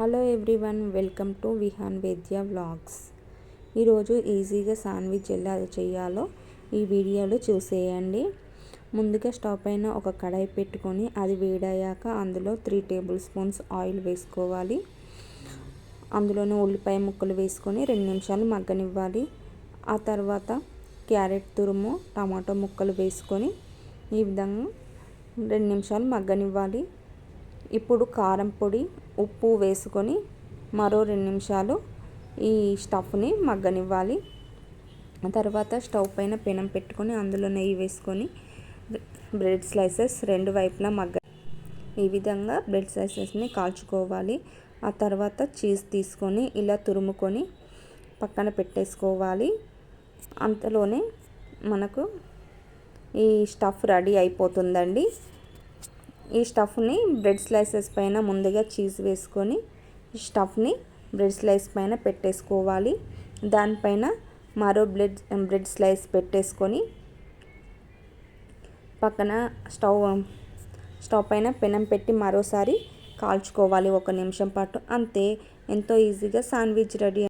Hello everyone welcome to Vihaan Vedya vlogs ఈరోజు ఈజీగా sandwich ఎలా చేయాలో ఈ వీడియోలో చూసేయండి. ముందుగా స్టవ్ పైన ఒక కడాయి పెట్టుకొని అది వేడయ్యాక అందులో త్రీ టేబుల్ స్పూన్స్ ఆయిల్ వేసుకోవాలి. అందులోనే ఉల్లిపాయ ముక్కలు వేసుకొని రెండు నిమిషాలు మగ్గనివ్వాలి. ఆ తర్వాత క్యారెట్ తురుము టమాటో ముక్కలు వేసుకొని ఈ విధంగా రెండు నిమిషాలు మగ్గనివ్వాలి. ఇప్పుడు కారం పొడి ఉప్పు వేసుకొని మరో రెండు నిమిషాలు ఈ స్టఫ్ని మగ్గనివ్వాలి. తర్వాత స్టవ్ పైన పెనం పెట్టుకొని అందులో నెయ్యి వేసుకొని బ్రెడ్ స్లైసెస్ రెండు వైపులా మగ్గ ఈ విధంగా బ్రెడ్ స్లైసెస్ని కాల్చుకోవాలి. ఆ తర్వాత చీజ్ తీసుకొని ఇలా తురుముకొని పక్కన పెట్టేసుకోవాలి. అంతలోనే మనకు ఈ స్టఫ్ రెడీ అయిపోతుందండి. ఈ స్టఫ్ని బ్రెడ్ స్లైసెస్ పైన ముందుగా చీజ్ వేసుకొని ఈ స్టఫ్ని బ్రెడ్ స్లైస్ పైన పెట్టేసుకోవాలి. దానిపైన మరో బ్రెడ్ బ్రెడ్ స్లైస్ పెట్టేసుకొని పక్కన స్టవ్ స్టవ్ పైన పెనం పెట్టి మరోసారి కాల్చుకోవాలి ఒక నిమిషం పాటు. అంతే. ఎంతో ఈజీగా శాండ్విచ్ రెడీ